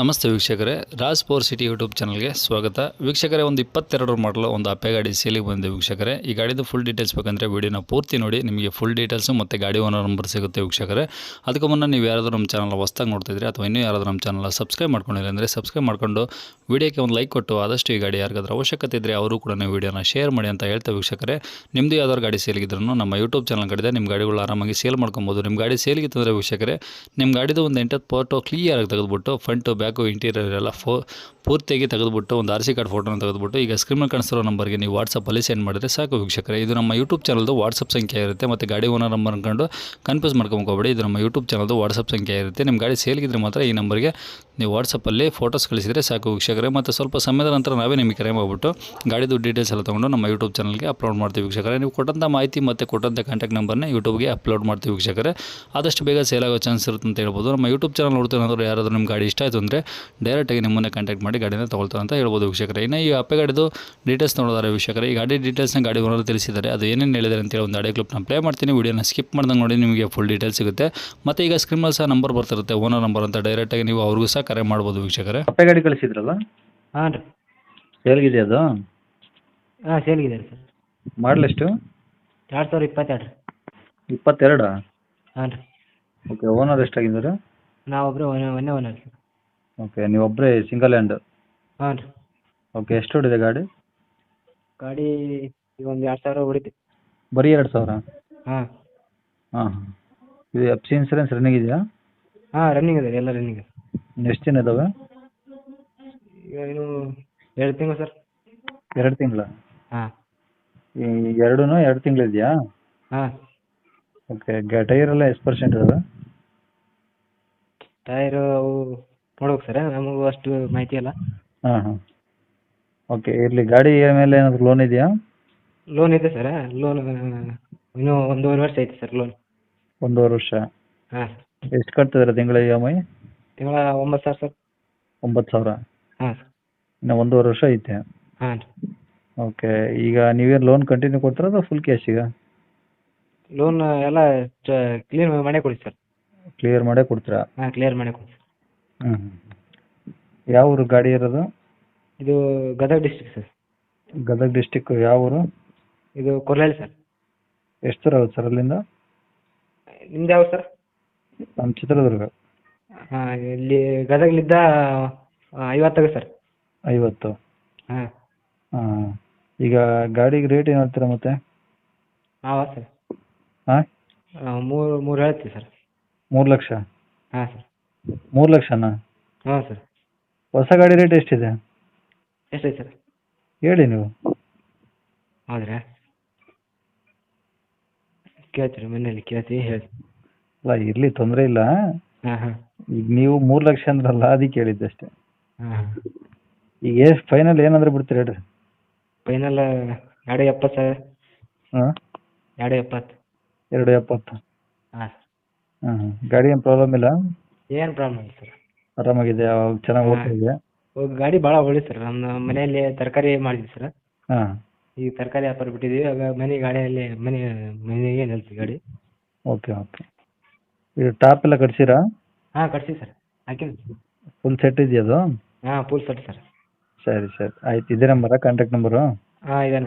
ನಮಸ್ತೆ ವೀಕ್ಷಕರೇ. Raj four city YouTube ಚಾನಲ್ಗೆ ಸ್ವಾಗತ. ವೀಕ್ಷಕರೇ, ಒಂದು ಇಪ್ಪತ್ತೆರಡು ಮಾಡಲು ಒಂದು ಅಪ್ಪೆ ಗಾಡಿ ಸೇಲಿಗೆ ಬಂದಿದೆ ವೀಕ್ಷಕರೇ. ಈ ಗಾಡಿದು ಫುಲ್ ಡೀಟೇಲ್ಸ್ ಬೇಕಂದರೆ ವೀಡಿಯೋನ ಪೂರ್ತಿ ನೋಡಿ, ನಿಮಗೆ ಫುಲ್ ಡೀಟೇಲ್ಸು ಮತ್ತು ಗಾಡಿ ಓನರ್ ನಂಬರ್ ಸಿಗುತ್ತೆ ವೀಕ್ಷಕರೇ. ಅದಕ್ಕೂ ಮುನ್ನ ನೀವು ಯಾರಾದರೂ ನಮ್ಮ ಚಾನಲ್ ಹೊಸ್ದಾಗಿ ನೋಡ್ತಿದ್ರೆ ಅಥವಾ ಇನ್ನೂ ಯಾರಾದರೂ ನಮ್ಮ ಚಾನಲ್ ಸಬ್ಸ್ಕ್ರೈಬ್ ಮಾಡ್ಕೊಂಡಿಲ್ಲ ಅಂದರೆ ಸಬ್ಸ್ಕ್ರೈಬ್ ಮಾಡ್ಕೊಂಡು ವೀಡಿಯೋಕ್ಕೆ ಒಂದು ಲೈಕ್ ಕೊಟ್ಟು ಆದಷ್ಟು ಈ ಗಾಡಿ ಯಾರಿಗಾದ್ರೂ ಅವಶ್ಯಕತೆ ಇದ್ದರೆ ಅವರು ಕೂಡ ನೀವು ವಿಡಿಯೋನ ಶೇರ್ ಮಾಡಿ ಅಂತ ಹೇಳ್ತಾ ವೀಕ್ಷಕರೇ. ನಿಮ್ಮದು ಯಾವ್ದಾದ್ರು ಗಾಡಿ ಸೇಲಿಗಿದ್ರು ನಮ್ಮ ಯೂಟ್ಯೂಬ್ ಚಾನಲ್ ಕಡೆ ನಿಮ್ಮ ಗಾಡಿಗಳು ಆರಾಮಾಗಿ ಸೇಲ್ ಮಾಡ್ಕೊಬೋದು. ನಿಮ್ಮ ಗಾಡಿ ಸೇಲಿಗಿತ್ತಂದರೆ ವೀಕ್ಷಕರೇ, ನಿಮ್ಮ ಗಾಡಿದು ಒಂದು ಎಂಟತ್ತು ಫೋಟೋ ಕ್ಲಿಯರಾಗಿ ತೆಗೆದುಬಿಟ್ಟು ಫ್ರಂಟು ಇಂಟೀರಿಯರ್ ಎಲ್ಲ ಫೋ, ಪೂರ್ತಿಯಾಗಿ ತೆಗೆದುಬಿಟ್ಟು ಒಂದು ಆರ್ ಸಿ ಕಾರ್ಡ್ ಫೋಟೋನ ತೆಗೆದುಬಿಟ್ಟು ಈಗ ಸ್ಕ್ರೀನ್ ಕಾಣಿಸ್ತಿರೋ ನಂಬರ್ಗೆ ನೀವು ವಾಟ್ಸಪ್ಪಲ್ಲಿ ಸೆಂಡ್ ಮಾಡಿದ್ರೆ ಸಾಕು ವೀಕ್ಷಕರೇ. ಇದು ನಮ್ಮ ಯೂಟ್ಯೂಬ್ ಚಾನಲ್ದು ವಾಟ್ಸಪ್ ಸಂಖ್ಯೆ ಇರುತ್ತೆ ಮತ್ತು ಗಾಡಿ ಓನರ್ ನಂಬರ್ ಅನ್ಕೊಂಡು ಕನ್ಫ್ಯೂಸ್ ಮಾಡ್ಕೊಂಬೋಬೇಡಿ ಇದು ನಮ್ಮ ಯೂಟ್ಯೂಬ್ ಚಾನಲ್ದು ವಾಟ್ಸಪ್ ಸಂಖ್ಯೆ ಇರುತ್ತೆ. ನಿಮ್ಮ ಗಾಡಿ ಸೇಲ್ಗಿದ್ರೆ ಮಾತ್ರ ಈ ನಂಬರ್ಗೆ ನೀವು ವಾಟ್ಸಪ್ಪಲ್ಲಿ ಫೋಟೋಸ್ ಕಳಿಸಿದರೆ ಸಾಕು ವೀಕ್ಷಕರೇ. ಮತ್ತು ಸ್ವಲ್ಪ ಸಮಯದ ನಂತರ ನಾವೇ ನಿಮಗೆ ಕರೆ ಮಾಡಿಬಿಟ್ಟು ಗಾಡಿದು ಡೀಟೇಲ್ಸ್ ಎಲ್ಲ ತೊಗೊಂಡು ನಮ್ಮ ಯೂಟ್ಯೂಬ್ ಚಾನಲ್ಗೆ ಅಪ್ಲೋಡ್ ಮಾಡ್ತೀವಿ ವೀಕ್ಷಕರೇ. ನೀವು ಕೊಟ್ಟಂಥ ಮಾಹಿತಿ ಮತ್ತು ಕೊಟ್ಟಂಥ ಕಾಂಟ್ಯಾಕ್ಟ್ ನಂಬರ್ನ ಯೂಟ್ಯೂಬ್ಗೆ ಅಪ್ಲೋಡ್ ಮಾಡ್ತೀವಿ ವೀಕ್ಷಕರೇ. ಆದಷ್ಟು ಬೇಗ ಸೇಲ್ ಆಗೋ ಚಾನ್ಸ್ ಇರುತ್ತೆ ಅಂತ ಹೇಳ್ಬೋದು. ನಮ್ಮ ಯೂಟ್ಯೂಬ್ ಚಾನಲ್ ನೋಡ್ತೀರಾದ್ರೂ ಯಾರಾದರೂ ನಿಮ್ಮ ಗಾಡಿ ಇಷ್ಟ ಆಯಿತು ಅಂದರೆ ಡೈರೆಕ್ಟಾಗಿ ನಿಮ್ಮನ್ನೇ ಕಾಂಟ್ಯಾಕ್ಟ್ ಮಾಡಿ ಗಾಡಿನ ತೊಗೊಳ್ತಾರೆ ಅಂತ ಹೇಳ್ಬೋದು ವೀಕ್ಷಕರೇ. ಇನ್ನು ಈ ಅಪ್ಪೆ ಗಾಡಿದು ಡೀಟೇಲ್ಸ್ ನೋಡೋದಾರೆ ವೀಕ್ಷಕರೇ. ಈ ಗಾಡಿ ಡೀಟೇಲ್ಸ್ನ ಗಾಡಿ ಓನರ್ ತಿಳಿಸಿದ್ದಾರೆ. ಅದು ಏನೇನು ಹೇಳಿದ್ದಾರೆ ಅಂತೇಳಿ ಒಂದು ಆಡಿಯೋ ಕ್ಲಿಪ್ನ ಪ್ಲೇ ಮಾಡ್ತೀನಿ. ವೀಡಿಯೋನ ಸ್ಕಿಪ್ ಮಾಡ್ದಂಗೆ ನೋಡಿ ನಿಮಗೆ ಫುಲ್ ಡೀಟೇಲ್ಸ್ ಸಿಗುತ್ತೆ. ಮತ್ತು ಈಗ ಸ್ಕ್ರೀನಲ್ಲಿ ಸಹ ನಂಬರ್ ಬರ್ತಿರುತ್ತೆ ಓನರ್ ನಂಬರ್ ಅಂತ. ಡೈರೆಕ್ಟಾಗಿ ನೀವು ಅವ್ರಿಗೂ ಸಹ ಕರೆ ಮಾಡ್ಬೋದು ವೀಕ್ಷಕರೇ? ಅಪ್ಪೆ ಗಾಡಿ ಕಳಿಸಿದ್ರಲ್ಲ? ಹಾಂ ರೀ. ಸೇಲ್ಗಿದೆ ಅದು? ಹಾಂ ಸೇಲ್ಗಿದೆ ರೀ ಸರ್. ಮಾಡಲ್ ಎಷ್ಟು? ಎರಡು ಸಾವಿರ ಇಪ್ಪತ್ತೆರಡು. ರೀ ಇಪ್ಪತ್ತೆರಡಾ? ಹಾಂ ರೀ. ಓಕೆ ಓನರ್ ಎಷ್ಟಾಗಿದ್ದಾರೆ? ನಾವೊಬ್ಬರೇ ಒಂದೇ ಒಂದೇ ಓನರ್ ಸರ್. ಓಕೆ ನೀವೊಬ್ಬರೇ ಸಿಂಗಲ್ ಹ್ಯಾಂಡ್ ಹಾಂ ರೀ. ಓಕೆ ಎಷ್ಟು ಹೊಡಿದೆ ಗಾಡಿ? ಗಾಡಿ ಈಗ ಒಂದು ಎರಡು ಸಾವಿರ ಹೊಡಿತಿ ಬರೀ ಎರಡು ಸಾವಿರ? ಹಾಂ. ಹಾಂ ಹಾಂ. ಇದು ಎಫ್ ಸಿ ಇನ್ಸೂರೆನ್ಸ್ ರನ್ನಿಂಗ್ ಇದೆಯಾ? ಹಾಂ ರನ್ನಿಂಗ್ ಇದೆ ಎಲ್ಲ ರನ್ನಿಂಗ್ ಇದೆ. ಎಷ್ಟು ದಿನ ಇದಾವೆ? ಈಗ ಇನ್ನು ಎರಡು ತಿಂಗಳು ಸರ್. ಎರಡು ತಿಂಗಳ? ಹಾಂ. ಈ ಎರಡೂ ಎರಡು ತಿಂಗಳು ಇದೆಯಾ ಹಾಂ. ಓಕೆ ಗ ಟೈರ್ ಎಲ್ಲ ಎಷ್ಟು ಪರ್ಸೆಂಟ್ ಇದಾವೆ? ಟೈರು ಅವು ನೋಡ್ಬೇಕು ಸರ್ ನಮಗೂ ಅಷ್ಟು ಮಾಹಿತಿ ಇಲ್ಲ. ಹಾಂ ಹಾಂ. ಓಕೆ ಇರಲಿ ಗಾಡಿ ಮೇಲೆ ಏನಾದರೂ ಲೋನ್ ಇದೆಯಾ? ಲೋನ್ ಇದೆ ಸರ್ ಲೋನ್ ಇನ್ನೂ ಒಂದೂವರೆ ವರ್ಷ ಐತೆ ಸರ್ ಲೋನ್ ಒಂದೂವರೆ ವರ್ಷ? ಹಾಂ. ಎಷ್ಟು ಕಟ್ತಿದ್ರೆ ತಿಂಗಳ ಇ ಎಂ ಐ? ತಿಂಗಳ ಒಂಬತ್ತು ಸಾವಿರ ಸರ್. ಒಂಬತ್ತು ಸಾವಿರ? ಹಾಂ. ಸರ್ ಇನ್ನು ಒಂದೂವರೆ ವರ್ಷ ಐತೆ? ಹಾಂ ರೀ. ಓಕೆ ಈಗ ನೀವೇನು ಲೋನ್ ಕಂಟಿನ್ಯೂ ಕೊಡ್ತೀರಾ ಅಥವಾ ಫುಲ್ ಕ್ಯಾಶ್ ಈಗ? ಲೋನ್ ಎಲ್ಲ ಕ್ಲಿಯರ್ ಮಾಡೇ ಕೊಡಿ ಸರ್. ಕ್ಲಿಯರ್ ಮಾಡೇ ಕೊಡ್ತೀರಾ? ಹಾಂ ಕ್ಲಿಯರ್ ಮಾಡೇ ಕೊಡಿ ಸರ್. ಹ್ಞೂ ಯಾವ ಊರು ಗಾಡಿ ಇರೋದು? ಇದು Gadag district sir. Gadag district ಯಾವ ಊರು? ಇದು ಕೊರ್ಲಹಳ್ಳಿ ಸರ್. ಎಷ್ಟು ದೂರ ಆಗುತ್ತೆ ಸರ್ ಅಲ್ಲಿಂದ? ನಿಮ್ದು ಯಾವ ಸರ್? ನಮ್ಮ ಚಿತ್ರದುರ್ಗ. ಹಾಂ ಇಲ್ಲಿ ಐವತ್ತು ಐವತ್ತಾಗ ಸರ್ ಐವತ್ತು. ಹಾಂ. ಹಾಂ ಈಗ ಗಾಡಿಗೆ ರೇಟ್ ಏನು ಹೇಳ್ತೀರಾ ಮತ್ತೆ? ಹಾಂ ಸರ್ ಹಾಂ? ಮೂರು ಮೂರು ಹೇಳ್ತೀವಿ ಸರ್ ಮೂರು ಲಕ್ಷ? ಹಾಂ ಸರ್ ಮೂರು ಲಕ್ಷನಾ? ಹಾಂ ಸರ್ ಹೊಸ ಗಾಡಿ ರೇಟ್ ಎಷ್ಟಿದೆ? ಎಷ್ಟೈತೆ ಸರ್ ಹೇಳಿ ನೀವು. ಹೌದ್ರಾ ಕೇಳ್ತೀರಿ ಮನೇಲಿ ಕೇಳ್ತೀವಿ ಹೇಳಿ ಅಲ್ಲ ಇರಲಿ ತೊಂದರೆ ಇಲ್ಲ. ಹಾಂ ಹಾಂ. ಈಗ ನೀವು ಮೂರು ಲಕ್ಷ ಅಂದ್ರಲ್ಲ ಅದಕ್ಕೆ ಹೇಳಿದ್ದೆ ಅಷ್ಟೇ ಹಾಂ. ಹಾಂ ಈಗ ಎಷ್ಟು ಫೈನಲ್ ಏನಂದ್ರೆ ಬಿಡ್ತೀರಿ ಹೇಳ್ರಿ. ಫೈನಲ್ ಎರಡು ಎಪ್ಪತ್ತು ಸರ್. ಹಾಂ? ಎರಡು ಎಪ್ಪತ್ತು. ಎರಡು ಎಪ್ಪತ್ತು. ಹಾಂ ಹಾಂ ಹಾಂ. ಗಾಡಿ ಏನು ಪ್ರಾಬ್ಲಮ್ ಇಲ್ಲ? ಏನು ಪ್ರಾಬ್ಲಮ್ ಇಲ್ಲ ಸರ್. ಆರಾಮಾಗಿದೆ ಚೆನ್ನಾಗಿ ಹೋಗ್ತಾ ಇದೆ. ಗಾಡಿ ಭಾಳ ಒಳ್ಳೆ ಸರ್. ನಮ್ಮ ಮನೆಯಲ್ಲಿ ತರಕಾರಿ ಮಾಡಿದ್ವಿ ಸರ್. ಹಾಂ. ಈಗ ತರಕಾರಿ ವ್ಯಾಪಾರ ಬಿಟ್ಟಿದ್ದೀವಿ ಆಗ ಮನೆ ಗಾಡಿಯಲ್ಲಿ ಮನೆ ಮನೆಗೆ ನಿಲ್ಸಿ ಗಾಡಿ. Okay okay. ಇದು ಟಾಪ್ ಎಲ್ಲ ಕಟ್ಸಿರಾ? ಹಾಂ ಕಟ್ಸಿ ಸರ್. ಹಾಕಿನಿ? ಫುಲ್ ಸೆಟ್ ಇದೆಯಾ ಅದು? ಹಾ ಫುಲ್ ಸೆಟ್ ಸರ್. ಸರಿ ಸರ್. ಆಯ್ತು ಇದೇ ನಂಬರಾ ಕಾಂಟ್ಯಾಕ್ಟ್ ನಂಬರು ಹಾ ಇದೆ